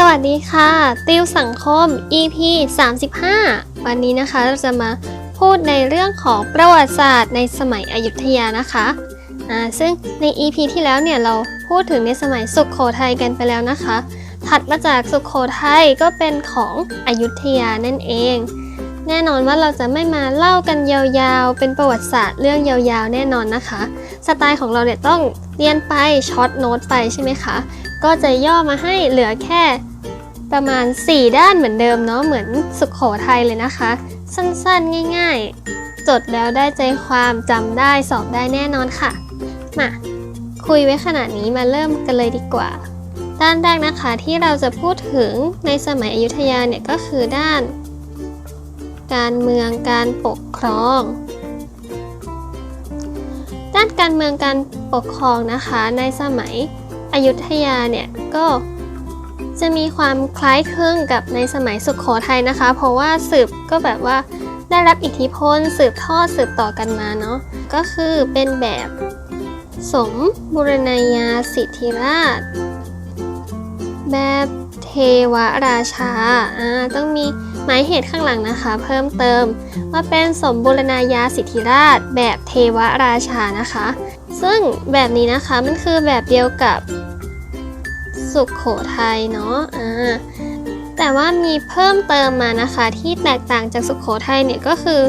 สวัสดีค่ะ ติวสังคม EP 35 วันนี้นะคะเราจะมาพูดในเรื่องของประวัติศาสตร์ในสมัยอยุธยานะคะอ่าซึ่งใน EP ที่แล้วเนี่ยเราพูดถึงในสมัยสุขโขทัยกันไปแล้วนะคะ ถัดมาจากสุขโขทัยก็เป็นของอยุธยานั่นเอง แน่นอนว่าเราจะไม่มาเล่ากันยาวๆ เป็นประวัติศาสตร์เรื่องยาวๆ แน่นอนนะคะ สไตล์ของเราเนี่ยต้องเรียนไปช็อตโน้ตไปใช่ไหมคะ ก็จะย่อมาให้เหลือแค่ประมาณ 4 ด้านเหมือนเดิมเนาะเหมือนสุขโขทัยเลยนะคะ สั้นๆง่ายๆ จดแล้วได้ใจความจำได้สอบได้แน่นอนค่ะ มาคุยไว้ขนาดนี้มาเริ่มกันเลยดีกว่า ด้านแรกนะคะที่เราจะพูดถึงในสมัยอยุธยาเนี่ยก็คือด้าน การเมืองการปกครอง ด้านการเมืองการปกครองนะคะในสมัย อยุธยาเนี่ยก็จะมีความคล้ายคลึงกับในสมัยสุขโขทัยนะคะ เพราะว่าสืบก็แบบว่าได้รับอิทธิพลสืบทอดสืบต่อกันมาเนาะก็คือเป็นแบบสมบูรณาญาสิทธิราช แบบเทวราชาอ่าต้องมีหมายเหตุข้างหลังนะคะ เพิ่มเติมว่าเป็นสมบูรณาญาสิทธิราชแบบเทวราชานะคะ ซึ่งแบบนี้นะคะมันคือแบบเดียวกับสุขโขทัยเนาะอ่าแต่ว่ามีเพิ่มเติมมานะคะที่แตกต่างจากสุขโขทัยเนี่ยก็คือ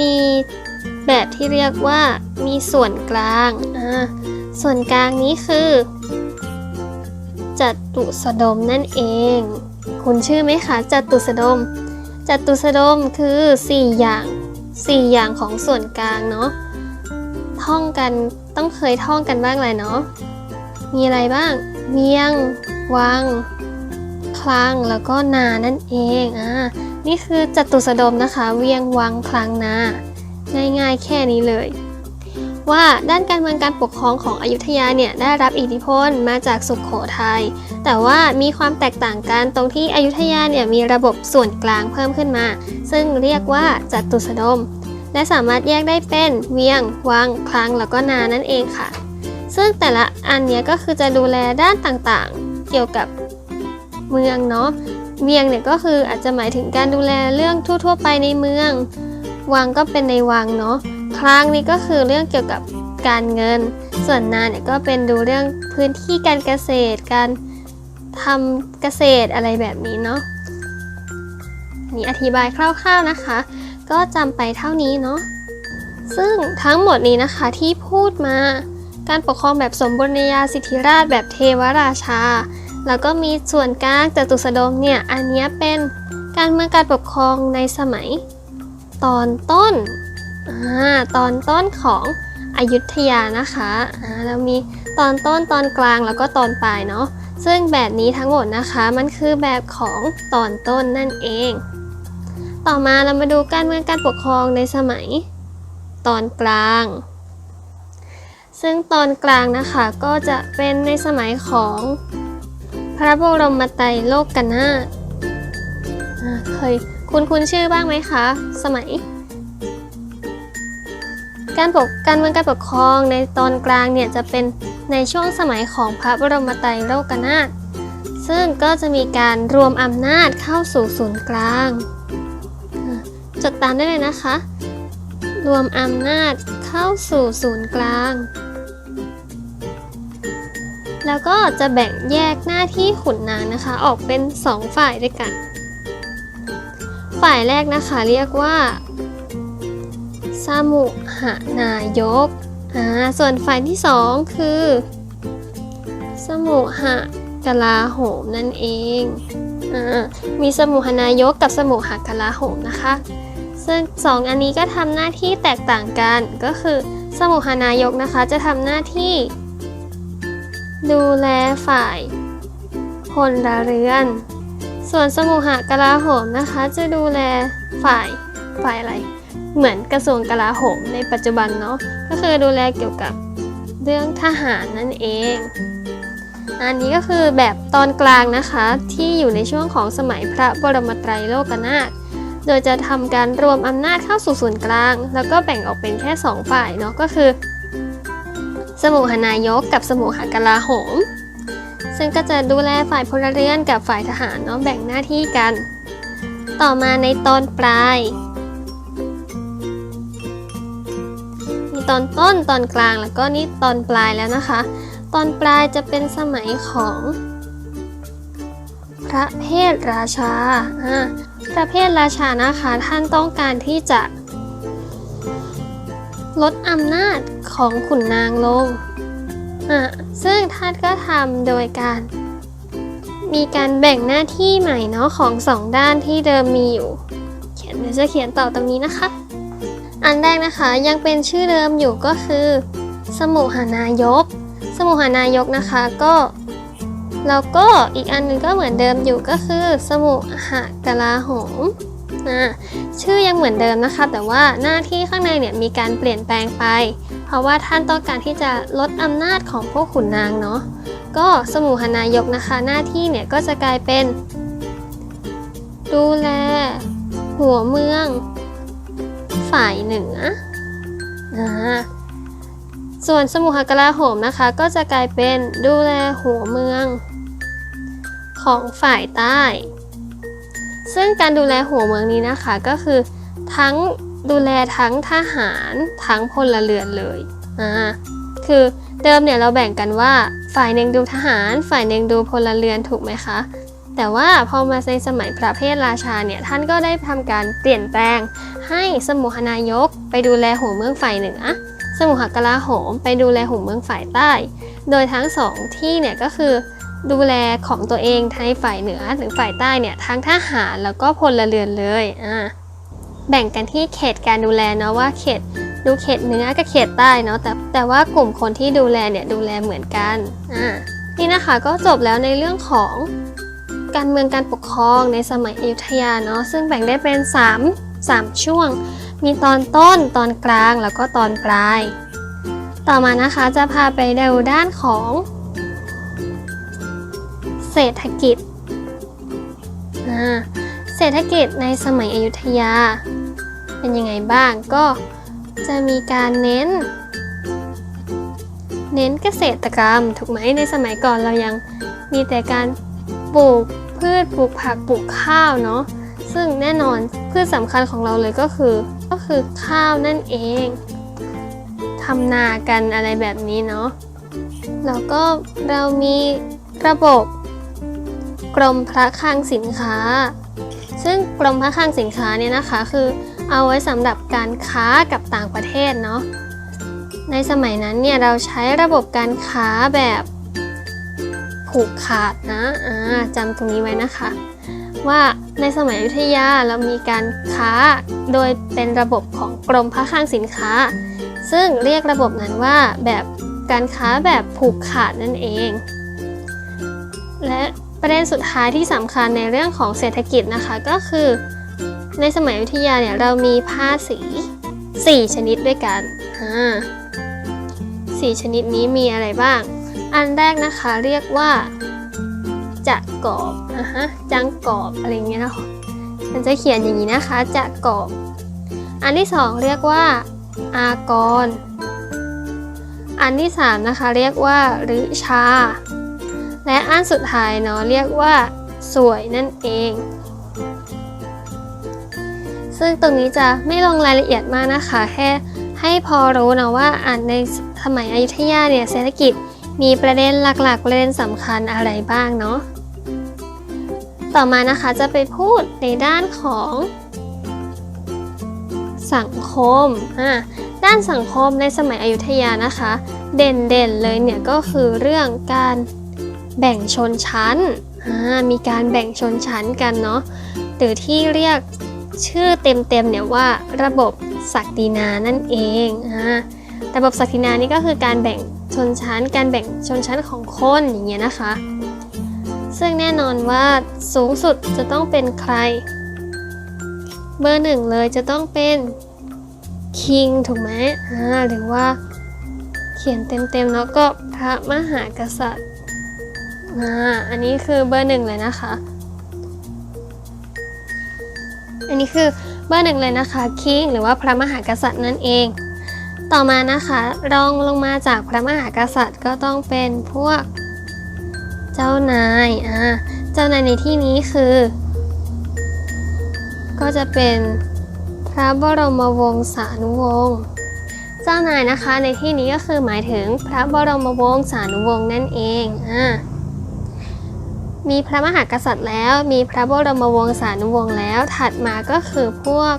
มีแบบที่เรียกว่ามีส่วนกลางอ่าส่วนกลางนี้คือจัตุสดมนั่นเอง คุณชื่อไหมคะจัตุสดมจัตุสดมคือ 4 อย่าง 4 อย่างของส่วนกลางเนาะท่องกัน ต้องเคยท่องกันบ้างเลยเนาะ มีอะไรบ้างเวียง วัง คลัง แล้วก็นานั่นเอง อ่า นี่คือจัตุสดมนะคะ เวียง วัง คลัง นา ง่ายๆ แค่นี้เลย ว่าด้านการเมืองการปกครองของอยุธยาเนี่ยได้รับอิทธิพลมาจากสุขโขทัย แต่ว่ามีความแตกต่างกันตรงที่อยุธยาเนี่ยมีระบบส่วนกลางเพิ่มขึ้นมา ซึ่งเรียกว่าจัตุสดม และสามารถแยกได้เป็นเวียง วัง คลัง แล้วก็นานั่นเองค่ะ ซึ่งแต่ละอันเนี้ยก็คือจะดูแลด้านต่างๆ เกี่ยวกับเมืองเนาะ เวียงเนี่ยก็คืออาจจะหมายถึงการดูแลเรื่องทั่ว ๆ ไปในเมือง วังก็เป็นในวังเนาะ คลังนี่ก็คือเรื่องเกี่ยวกับการเงิน ส่วนนาเนี่ยก็เป็นดูเรื่องพื้นที่การเกษตร การทำเกษตรอะไรแบบนี้เนาะนี่อธิบายคร่าวๆนะคะ ก็จำไปเท่านี้เนาะซึ่งทั้งหมดนี้นะคะที่พูดมา การปกครองแบบสมบูรณาญาสิทธิราชแบบเทวราชา แล้วก็มีส่วนกลางจตุสดมเนี่ยอันนี้เป็นการเมืองการปกครองในสมัย ตอนต้นอตอนต้นของอยุธยานะคะอ่าแล้วมีตอนต้นตอนกลางแล้วก็ตอนปลายเนาะซึ่งแบบนี้ทั้งหมดนะคะมันคือแบบของตอนต้นนั่นเอง ต่อมาเรามาดูการเมืองการปกครองในสมัย ตอนกลาง ซึ่งตอนกลางนะคะก็จะเป็นในสมัยของพระบรมไตรโลกนาถอ่าเคยคุณคุณชื่อบ้างไหมคะ สมัย การปกการเมืองการปกครองในตอนกลางเนี่ยจะเป็นในช่วงสมัยของพระบรมไตรโลกนาถซึ่งก็จะมีการรวมอำนาจเข้าสู่ศูนย์กลาง จดตามได้เลยนะคะ รวมอำนาจเข้าสู่ศูนย์กลาง แล้วก็จะแบ่งแยกหน้าที่ขุนนางนะคะ ออกเป็น 2 ฝ่ายด้วยกัน ฝ่ายแรกนะคะเรียกว่าสมุหนายกอ่าส่วนฝ่ายที่ 2 คือ สมุหกลาโหมนั่นเองอ่ามีสมุหนายกกับสมุหกลาโหมนะคะ ซึ่งสองอันนี้ก็ทำหน้าที่แตกต่างกัน ก็คือสมุหานายกนะคะจะทำหน้าที่ ดูแลฝ่ายพลเรือน ส่วนสมุหกลาโหมนะคะจะดูแลฝ่ายฝ่ายอะไร เหมือนกระทรวงกลาโหมในปัจจุบันเนาะ ก็คือดูแลเกี่ยวกับเรื่องทหารนั่นเอง อันนี้ก็คือแบบตอนกลางนะคะที่อยู่ในช่วงของสมัยพระบรมไตรโลกนาถ โดยจะทำการรวมอำนาจเข้าสู่ศูนย์กลาง แล้วก็แบ่งออกเป็นแค่ 2 ฝ่ายเนาะก็คือ สมุหนายกกับสมุหกลาโหม ซึ่งก็จะดูแลฝ่ายพลเรือนกับฝ่ายทหารเนาะแบ่งหน้าที่กัน ต่อมาในตอนปลายมีตอนต้นตอนกลางแล้วก็นี่ตอนปลายแล้วนะคะ ตอนปลายจะเป็นสมัยของ พระเพทราชาอ่า พระเพทราชานะคะ ท่านต้องการที่จะ ลดอำนาจของขุนนางลงอะซึ่งท่านก็ทำโดยการ มีการแบ่งหน้าที่ใหม่เนาะของสองด้านที่เดิมมีอยู่ เขียนเดี๋ยวจะเขียนต่อตรงนี้นะคะ อันแรกนะคะยังเป็นชื่อเดิมอยู่ก็คือ สมุหานายก สมุหานายกนะคะก็ แล้วก็อีกอันหนึงก็เหมือนเดิมอยู่ก็คือสมุหกลาโหมอ่าชื่อยังเหมือนเดิมนะคะ แต่ว่าหน้าที่ข้างในเนี่ยมีการเปลี่ยนแปลงไป เพราะว่าท่านต้องการที่จะลดอำนาจของพวกขุนนางเนาะก็สมุหนายกนะคะ หน้าที่เนี่ยก็จะกลายเป็น ดูแล หัวเมือง ฝ่ายเหนืออ่าส่วนสมุหกลาโหมนะคะ ก็จะกลายเป็นดูแลหัวเมือง ของฝ่ายใต้ ซึ่งการดูแลหัวเมืองนี้นะคะก็คือทั้งดูแลทั้งทหารทั้งพลเรือนเลยอ่าคือเดิมเนี่ยเราแบ่งกันว่าฝ่ายหนึ่งดูทหาร ฝ่ายหนึ่งดูพลเรือนถูกไหมคะ แต่ว่าพอมาในสมัยพระเพทราชาเนี่ยท่านก็ได้ทำการเปลี่ยนแปลง ให้สมุหนายกไปดูแลหัวเมืองฝ่ายเหนือสมุหกลาโหมไปดูแลหัวเมืองฝ่ายใต้ โดยทั้งสองที่เนี่ยก็คือ ดูแลของตัวเองในฝ่ายเหนือหรือฝ่ายใต้เนี่ยทั้งทหารแล้วก็พลเรือนเลยอ่าแบ่งกันที่เขตการดูแลเนาะว่าเขตดูเขตเหนือกับเขตใต้เนาะแต่แต่ว่ากลุ่มคนที่ดูแลเนี่ยดูแลเหมือนกันอ่านี่นะคะก็จบแล้วในเรื่องของการเมืองการปกครองในสมัยอยุธยาเนาะซึ่งแบ่งได้เป็น 3 3 ช่วง มีตอนต้นตอนกลางแล้วก็ตอนปลาย ต่อมานะคะจะพาไปดูด้านของ เศรษฐกิจเศรษฐกิจในสมัยอยุธยา เป็นยังไงบ้างก็จะมีการเน้น เน้นเกษตรกรรมถูกไหมในสมัยก่อนเรายังมีแต่การปลูกพืชปลูกผักปลูกข้าวเนาะซึ่งแน่นอนพืชสำคัญของเราเลยก็คือ ก็คือข้าวนั่นเองทำนากันอะไรแบบนี้เนาะแล้วก็เรามีระบบ กรมพระคลังสินค้า ซึ่งกรมพระคลังสินค้าเนี่ยนะคะคือเอาไว้สำหรับการค้ากับต่างประเทศเนาะในสมัยนั้นเนี่ยเราใช้ระบบการค้าแบบผูกขาดนะจำตรงนี้ไว้นะคะ ว่าในสมัยอยุธยาเรามีการค้าโดยเป็นระบบของกรมพระคลังสินค้า ซึ่งเรียกระบบนั้นว่าแบบการค้าแบบผูกขาดนั่นเอง และ ประเด็นสุดท้ายที่สำคัญในเรื่องของเศรษฐกิจนะคะก็คือ ในสมัยอยุธยาเนี่ยเรามีผ้าสี 4 ชนิดด้วยกันอ่าสี่ชนิดนี้มีอะไรบ้าง อันแรกนะคะเรียกว่าจะกรอบอะฮะจังกรอบอะไรเงี้ยนะคะมันจะเขียนอย่างนี้นะคะจะกรอบ อันที่สองเรียกว่า อากร อันที่สามนะคะเรียกว่าริชา และอันสุดท้ายเนาะเรียกว่า สวยนั่นเอง ซึ่งตรงนี้จะไม่ลงรายละเอียดมากนะคะ แค่ให้พอรู้นะว่าอ่านในสมัยอยุธยาเนี่ยเศรษฐกิจมีประเด็นหลักๆ ประเด็นสำคัญอะไรบ้างเนาะต่อมานะคะจะไปพูดในด้านของ สังคมอ่าด้านสังคมในสมัยอยุธยานะคะ เด่นๆเลยเนี่ยก็คือเรื่องการ แบ่งชนชั้น มีการแบ่งชนชั้นกันเนาะ หรือที่เรียกชื่อเต็มๆเนี่ยว่าระบบศักดินานั่นเองอ่ระบบศักดินานี่ก็คือการแบ่งชนชั้น การแบ่งชนชั้นของคนอย่างเงี้ยนะคะ ซึ่งแน่นอนว่าสูงสุดจะต้องเป็นใคร เบอร์หนึ่งเลยจะต้องเป็นคิงถูกไหมหรือว่าเขียนเต็มๆแล้วก็พระมหากษัตริย์ อ่าอันนี้คือเบอร์หนึ่งเลยนะคะ อันนี้คือเบอร์หนึ่งเลยนะคะคิงหรือว่าพระมหากษัตริย์นั่นเอง ต่อมานะคะรองลงมาจากพระมหากษัตริย์ก็ต้องเป็นพวก เจ้านายอ่าเจ้านายในที่นี้คือ ก็จะเป็นพระบรมวงศานุวงศ์เจ้านายนะคะในที่นี้ก็คือหมายถึงพระบรมวงศานุวงศ์นั่นเองอ่า มีพระมหากษัตริย์แล้ว มีพระบรมวงศานุวงศ์แล้ว ถัดมาก็คือพวก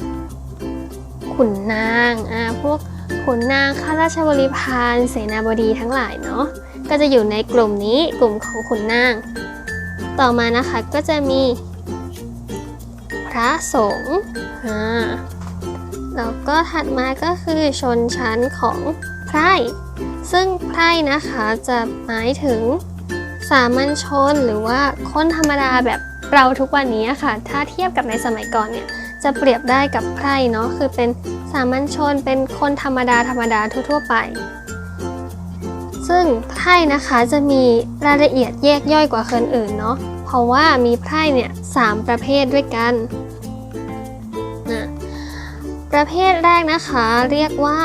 ขุนนางอ่าพวกขุนนางข้าราชบริพารเสนาบดีทั้งหลายเนาะก็จะอยู่ในกลุ่มนี้กลุ่มของขุนนาง ต่อมานะคะก็จะมี พระสงฆ์อ่าแล้วก็ถัดมาก็คือชนชั้นของไพร่ซึ่งไพร่นะคะจะหมายถึง สามัญชนหรือว่าคนธรรมดาแบบเราทุกวันนี้ค่ะ ถ้าเทียบกับในสมัยก่อนเนี่ยจะเปรียบได้กับไพร่เนาะคือเป็นสามัญชนเป็นคนธรรมดาธรรมดาทั่วๆไป ซึ่งไพ่นะคะจะมีรายละเอียดแยกย่อยกว่าคนอื่นเนาะเพราะว่ามีไพ่เนี่ยสามประเภทด้วยกันนะประเภทแรกนะคะเรียกว่า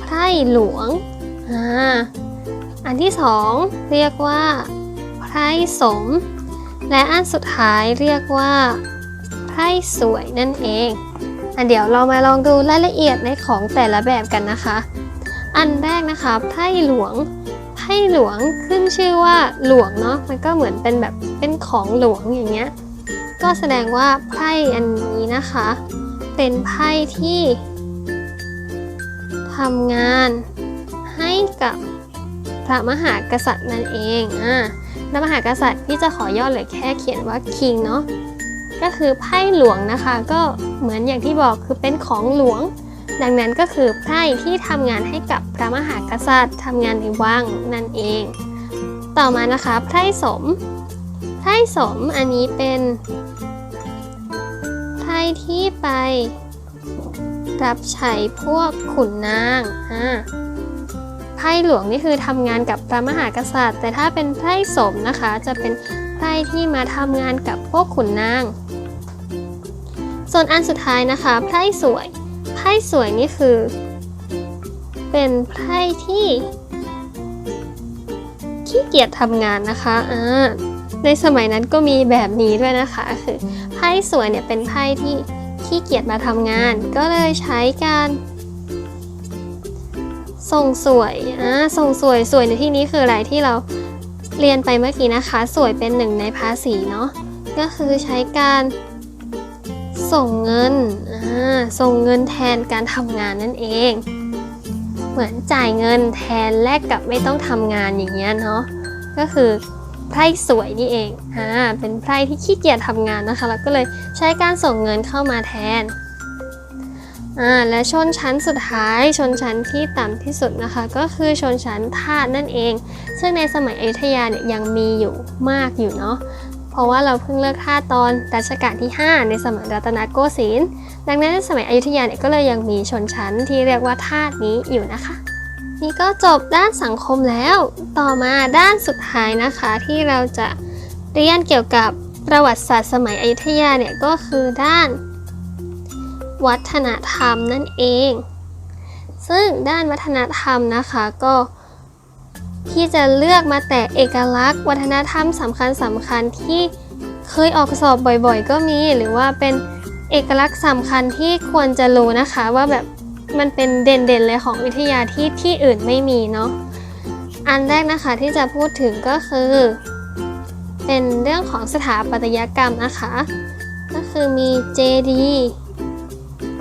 ไพ่หลวงอ่า อันที่สองเรียกว่าไพ่สม และอันสุดท้ายเรียกว่าไพ่สวยนั่นเองอะเดี๋ยวเรามาลองดูรายละเอียดในของแต่ละแบบกันนะคะ อันแรกนะคะไพ่หลวงไพ่หลวงขึ้นชื่อว่าหลวงเนาะมันก็เหมือนเป็นแบบเป็นของหลวงอย่างเงี้ยก็แสดงว่าไพ่อันนี้นะคะ เป็นไพ่ที่ทำงานให้กับ พระมหากษัตริย์นั่นเองอ่าพระมหากษัตริย์พี่จะขอย่อเหลือแค่เขียนว่า king เนาะก็คือไพ่หลวงนะคะ ก็เหมือนอย่างที่บอกคือเป็นของหลวง ดังนั้นก็คือไพ่ที่ทำงานให้กับพระมหากษัตริย์ทำงานในวังนั่นเอง ต่อมานะคะไพ่สมไพ่สมอันนี้เป็นไพ่ที่ไปรับใช้พวกขุนนางอ่า พ่หลวงนี่คือทำงานกับพระมหากษัตริย์ แต่ถ้าเป็นไพ่สมนะคะ จะเป็นไพ่ที่มาทำงานกับพวกขุนนาง ส่วนอันสุดท้ายนะคะไพ่สวยไพ่สวยนี่คือ เป็นไพ่ที่ขี้เกียจทำงานนะคะอ่าในสมัยนั้นก็มีแบบนี้ด้วยนะคะคือไพ่สวยเนี่ยเป็นไพ่ที่ขี้เกียจมาทำงาน ก็เลยใช้การ ส่งสวยอ่าส่งสวยสวยในที่นี้คืออะไรที่เราเรียนไปเมื่อกี้นะคะ สวยเป็นหนึ่งในภาษีเนาะก็คือใช้การส่งเงินอ่าส่งเงินแทนการทำงานนั่นเอง เหมือนจ่ายเงินแทนแลกกับไม่ต้องทำงานอย่างเงี้ยเนาะ ก็คือไพร่สวยนี่เองอ่าเป็นไพร่ที่ขี้เกียจทำงานนะคะ แล้วก็เลยใช้การส่งเงินเข้ามาแทน อ่าและชนชั้นสุดท้ายชนชั้นที่ต่ำที่สุดนะคะ ก็คือชนชั้นทาสนั่นเอง ซึ่งในสมัยอยุธยาเนี่ยยังมีอยู่มากอยู่เนาะเพราะว่าเราเพิ่งเลิกทาสตอนรัชกาลที่ 5 ในสมัยรัตนโกสินทร์ดังนั้นในสมัยอยุธยาเนี่ยก็เลยยังมีชนชั้นที่เรียกว่าทาสนี้อยู่นะคะนี่ก็จบด้านสังคมแล้ว ต่อมาด้านสุดท้ายนะคะที่เราจะเรียนเกี่ยวกับประวัติศาสตร์สมัยอยุธยาเนี่ยก็คือด้าน วัฒนธรรมนั่นเอง ซึ่งด้านวัฒนธรรมนะคะก็ที่จะเลือกมาแต่เอกลักษณ์ วัฒนธรรมสำคัญสำคัญที่เคยออกสอบบ่อยๆ ก็มี หรือว่าเป็นเอกลักษณ์สำคัญที่ควรจะรู้นะคะว่าแบบมันเป็นเด่นๆเลยของวิทยาที่ที่อื่นไม่มีเนาะอันแรกนะคะที่จะพูดถึงก็คือ เป็นเรื่องของสถาปัตยกรรมนะคะ ก็คือมีเจดีย์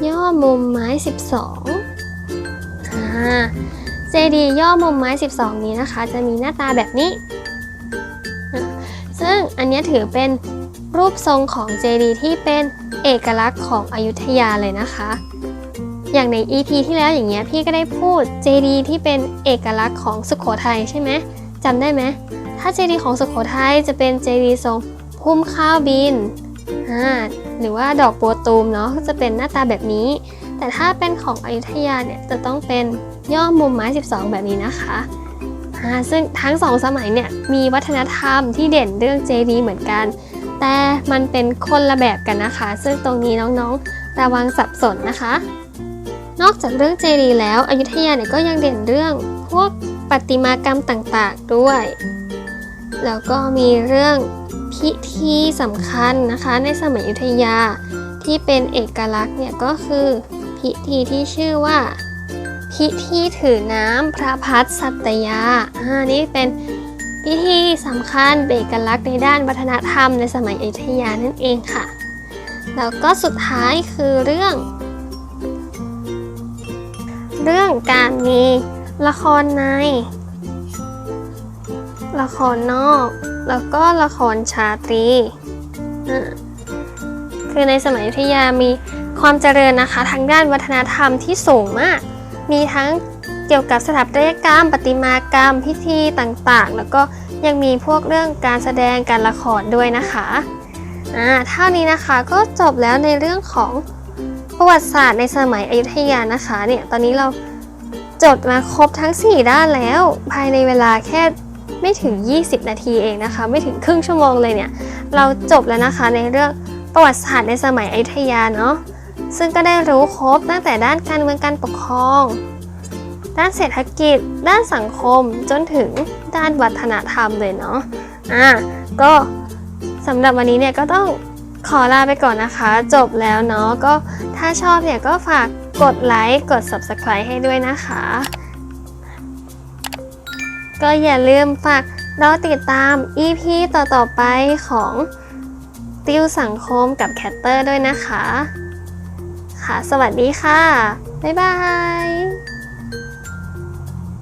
ย่อมุมไม้ 12อ่าเจดีย่อมุมไม้ 12 นี้นะคะ จะมีหน้าตาแบบนี้ ซึ่งอันนี้ถือเป็นรูปทรงของเจดีที่เป็นเอกลักษณ์ของอยุธยาเลยนะคะ อย่างใน EP ที่แล้วอย่างเงี้ยพี่ก็ได้พูดเจดีที่เป็นเอกลักษณ์ของสุขโขทัยใช่ไหมจำได้ไหมถ้าเจดีของสุขโขทัยจะเป็นเจดีทรงพุ่มข้าวบินอ่า หรือว่าดอกบัวตูมเนาะก็จะเป็นหน้าตาแบบนี้ แต่ถ้าเป็นของอยุธยาเนี่ยจะต้องเป็นย่อมุมไม้ 12 แบบนี้นะคะอ่าซึ่งทั้งสองสมัยเนี่ยมีวัฒนธรรมที่เด่นเรื่องเจดีเหมือนกัน แต่มันเป็นคนละแบบกันนะคะ ซึ่งตรงนี้น้องๆระวังสับสนนะคะ นอกจากเรื่องเจดีแล้วอยุธยาเนี่ยก็ยังเด่นเรื่องพวกประติมากรรมต่างๆด้วย แล้วก็มีเรื่อง พิธีสำคัญนะคะในสมัยอยุธยาที่เป็นเอกลักษณ์เนี่ยก็คือพิธีที่ชื่อว่า พิธีถือน้ำพระพัฒสัตยาอ่านี่เป็นพิธีสำคัญเป็นเอกลักษณ์ในด้านวัฒนธรรมในสมัยอยุธยานั่นเองค่ะ แล้วก็สุดท้ายคือเรื่อง เรื่องการมีละครใน ละครนอก แล้วก็ละครชาตรี คือในสมัยอยุธยามีความเจริญนะคะ ทางด้านวัฒนธรรมที่สูงมาก มีทั้งเกี่ยวกับสถาปัตยกรรม ประติมากรรม พิธีต่างๆ แล้วก็ยังมีพวกเรื่องการแสดงการละครด้วยนะคะอ่าเท่านี้นะคะก็จบแล้วในเรื่องของประวัติศาสตร์ในสมัยอยุธยานะคะเนี่ยตอนนี้เราจดมาครบทั้ง 4 ด้านแล้ว ภายในเวลาแค่ ไม่ถึง 20 นาทีเองนะคะ ไม่ถึงครึ่งชั่วโมงเลยเนี่ย เราจบแล้วนะคะในเรื่องประวัติศาสตร์ในสมัยอยุธยาเนาะซึ่งก็ได้รู้ครบตั้งแต่ด้านการเมืองการปกครอง ด้านเศรษฐกิจ ด้านสังคมจนถึงด้านวัฒนธรรมเลยเนาะอะก็สำหรับวันนี้เนี่ยก็ต้องขอลาไปก่อนนะคะ จบแล้วเนาะก็ถ้าชอบเนี่ยก็ฝากกดไลค์กด subscribe ให้ด้วยนะคะ ก็อย่าลืมฝากรอติดตาม EP ต่อๆไปของติวสังคมกับแคตเตอร์ด้วยนะคะ ค่ะ สวัสดีค่ะ บ๊ายบาย